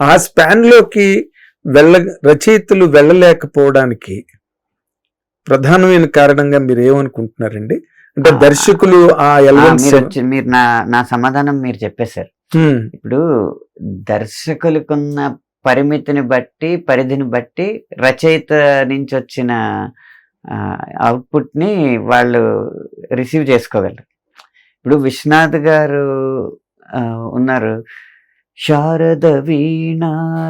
ఆ స్పాన్లోకి వెళ్ళ రచయితలు వెళ్ళలేకపోవడానికి ప్రధానమైన కారణంగా మీరు ఏమనుకుంటున్నారండి? అంటే దర్శకులు ఆ మీరు నా నా సమాధానం మీరు చెప్పేశారు. ఇప్పుడు దర్శకులకున్న పరిమితిని బట్టి పరిధిని బట్టి రచయిత నుంచి వచ్చిన అవుట్పుట్ని వాళ్ళు రిసీవ్ చేసుకోగలరు. ఇప్పుడు విశ్వనాథ్ గారు ఉన్నారు. శారద వీణ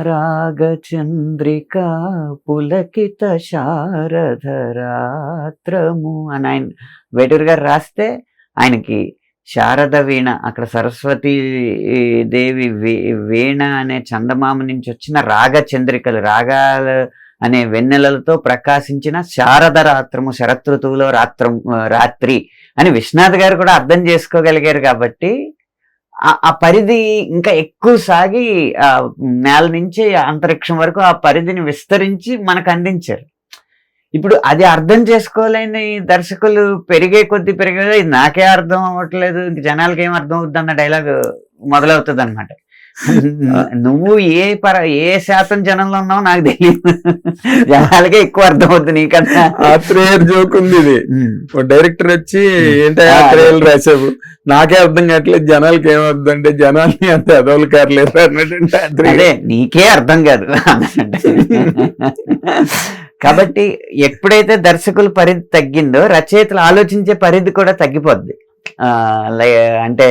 రాగ పులకిత శారద రాత్రము అని ఆయన వేటూరు గారు రాస్తే ఆయనకి శారద వీణ అక్కడ సరస్వతి దేవి వీ- వీణ అనే చందమామ నుంచి వచ్చిన రాగ చంద్రికలు రాగాలు అనే వెన్నెలలతో ప్రకాశించిన శారద రాత్రము శరతృతువులో రాత్రం రాత్రి అని విశ్వనాథ్ గారు కూడా అర్థం చేసుకోగలిగారు కాబట్టి ఆ- ఆ పరిధి ఇంకా ఎక్కువ సాగి ఆ నేల నుంచి అంతరిక్షం వరకు ఆ పరిధిని విస్తరించి మనకు అందించారు. ఇప్పుడు అది అర్థం చేసుకోలేని దర్శకులు పెరిగే కొద్ది పెరిగే నాకే అర్థం అవ్వట్లేదు ఇంక జనాలకి ఏం అర్థం అవుద్ది అన్న డైలాగ్ మొదలవుతుంది అనమాట నువ్వు ఏ పర ఏ శాతం జనంలో ఉన్నావో నాకు తెలియదు. జనాలకే ఎక్కువ అర్థం అవుతుంది నీకన్నా. ఆత్రేయర్ జోక్ ఉంది ఇది. డైరెక్టర్ వచ్చి ఏంటో ఆత్రేయులు రాసావు? నాకే అర్థం కావట్లేదు జనాలకి ఏమర్థం అంటే జనాల్ని అంత ఎదవలు కారలేదు అన్నట్టు నీకే అర్థం కాదు. కాబట్టి ఎప్పుడైతే దర్శకుల పరిధి తగ్గిందో రచయితలు ఆలోచించే పరిధి కూడా తగ్గిపోద్ది. అంటే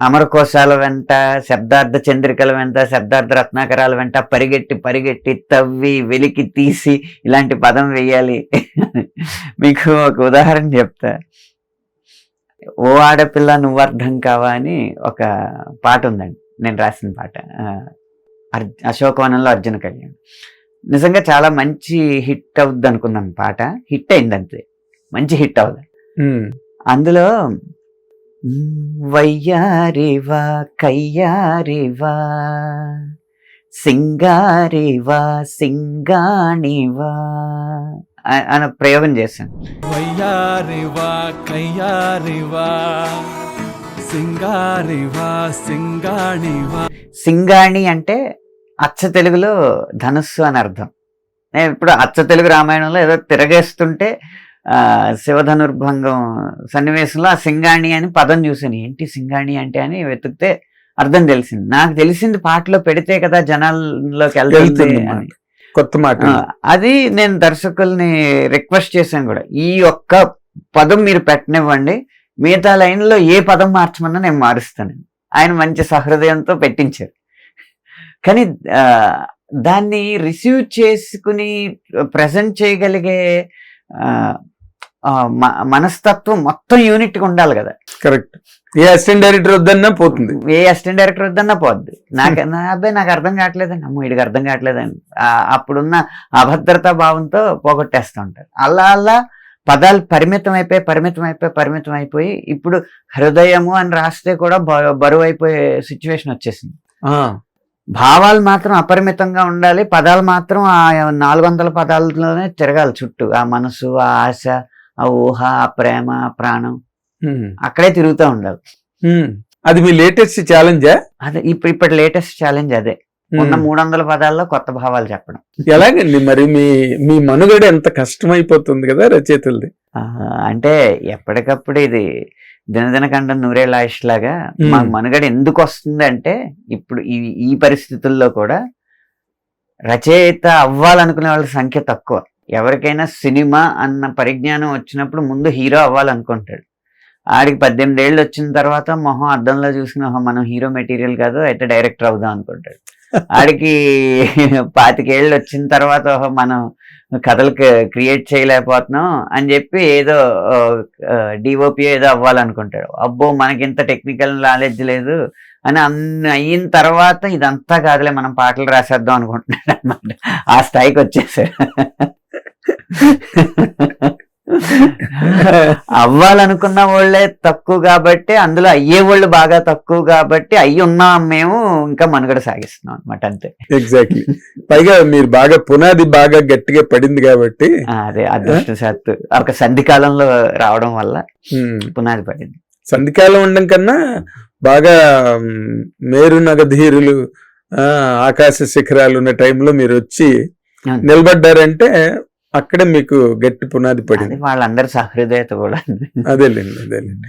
అమరకోశాల వెంట శబ్దార్థ చంద్రికల వెంట శబ్దార్థ రత్నాకరాల వెంట పరిగెట్టి పరిగెట్టి తవ్వి వెలికి తీసి ఇలాంటి పదం వేయాలి మీకు ఒక ఉదాహరణ చెప్తా. ఓ ఆడపిల్ల నువ్వు అర్థం కావా అని ఒక పాట ఉందండి. నేను రాసిన పాట. ఆ, అర్- అశోకవనంలో అర్జున కళ్యాణ్. నిజంగా చాలా మంచి హిట్ అవుద్ది అనుకున్నాను పాట. హిట్ అయింది అంతే మంచి హిట్ అవుద్ది. అందులో "మ్, వయ్యారివా కయ్యారివా సింగారివా సింగాణివా అ- అన్న ప్రయోగం చేశాను. వయ్యారివా కయ్యారివా సింగారివా సింగాణివా. సింగాణి అంటే అచ్చ తెలుగులో ధనుస్సు అని అర్థం. నేను ఇప్పుడు అచ్చ తెలుగు రామాయణంలో ఏదో తిరగేస్తుంటే శివధనుర్భంగం సన్నివేశంలో ఆ సింగాణి అని పదం చూసాను ఏంటి సింగాణి అంటే అని వెతికితే అర్థం తెలిసింది. నాకు తెలిసింది పాటలో పెడితే కదా జనాల్లోకి వెళ్తుంది అని. కొత్త మాట అది నేను దర్శకుల్ని రిక్వెస్ట్ చేశాను కూడా. ఈ ఒక్క పదం మీరు పెట్టనివ్వండి. మిగతా లైన్లో ఏ పదం మార్చమన్నా నేను మారుస్తాను. ఆయన మంచి సహృదయంతో పెట్టించారు. కానీ దాన్ని రిసీవ్ చేసుకుని ప్రజెంట్ చేయగలిగే మనస్తత్వం మొత్తం యూనిట్గా ఉండాలి కదా. కరెక్ట్ ఏ అసిస్టెంట్ డైరెక్టర్ వద్దన్నా పోతుంది. ఏ అసిస్టెంట్ డైరెక్టర్ వద్దన్నా పోద్ది. నాకు నా అబ్బాయి నాకు అర్థం కావట్లేదండి. అమ్మో వీడికి అర్థం కావట్లేదండి. అప్పుడున్న అభద్రతా భావంతో పోగొట్టేస్తూ ఉంటారు. అలా అలా పదాలు పరిమితం అయిపోయి పరిమితం అయిపోయి పరిమితం అయిపోయి ఇప్పుడు హృదయము అని రాస్తే కూడా బరువు అయిపోయే సిచ్యువేషన్ వచ్చేసింది. భావాలు మాత్రం అపరిమితంగా ఉండాలి. పదాలు మాత్రం ఆ నాలుగు వందల పదాలలోనే తిరగాలి చుట్టూ. ఆ మనసు ఆ ఆశ ఆ ఊహ ఆ ప్రేమ ప్రాణం అక్కడే తిరుగుతూ ఉండాలి. అది మీ లేటెస్ట్ ఛాలెంజా? అదే ఇప్పుడు ఇప్పటి లేటెస్ట్ ఛాలెంజ్ అదే. ఉన్న మూడు వందల పదాల్లో కొత్త భావాలు చెప్పడం. ఎలాగండి మరి మీ మీ మనుగడ ఎంత కష్టమైపోతుంది కదా రచయితలది? అంటే ఎప్పటికప్పుడు ఇది దినదిన కండం నూరేళ్ళ ఆయుష్ లాగా. మా మనుగడ ఎందుకు వస్తుంది అంటే ఇప్పుడు ఈ ఈ పరిస్థితుల్లో కూడా రచయిత అవ్వాలనుకునే వాళ్ళ సంఖ్య తక్కువ. ఎవరికైనా సినిమా అన్న పరిజ్ఞానం వచ్చినప్పుడు ముందు హీరో అవ్వాలనుకుంటాడు. ఆడికి పద్దెనిమిది ఏళ్ళు వచ్చిన తర్వాత మొహం అద్దంలో చూసిన మనం హీరో మెటీరియల్ కాదు అయితే డైరెక్టర్ అవుదాం అనుకుంటాడు. ఆడికి పాతికేళ్ళు వచ్చిన తర్వాత "ఓహో, మనం కథలు క్రియేట్ చేయలేకపోతున్నాం అని చెప్పి ఏదో డిఓపి ఏదో అవ్వాలనుకుంటాడు. అబ్బో మనకింత టెక్నికల్ నాలెడ్జ్ లేదు అని అన్ని అయిన తర్వాత ఇదంతా కాదులే మనం పాటలు రాసేద్దాం అనుకుంటున్నాడు అనమాట ఆ స్థాయికి వచ్చేసాడు. అవ్వాలనుకున్న వాళ్ళే తక్కువ కాబట్టి అందులో అయ్యే వాళ్ళు బాగా తక్కువ కాబట్టి అయ్యి ఉన్నాం మేము ఇంకా మనుగడ సాగిస్తున్నాం అనమాట అంతే. ఎగ్జాక్ట్లీ పైగా మీరు బాగా పునాది బాగా గట్టిగా పడింది కాబట్టి. అదే అదృష్టశాత్తు ఒక సంధి కాలంలో రావడం వల్ల పునాది పడింది. సంధికాలం ఉండడం కన్నా బాగా మేరు నగధీరులు ఆకాశ శిఖరాలు ఉన్న టైంలో మీరు వచ్చి. నిలబడ్డారంటే అక్కడే మీకు గట్టి పునాది పడింది. వాళ్ళందరి సహృదయత కూడా. అదేలేండి అదేలేండి.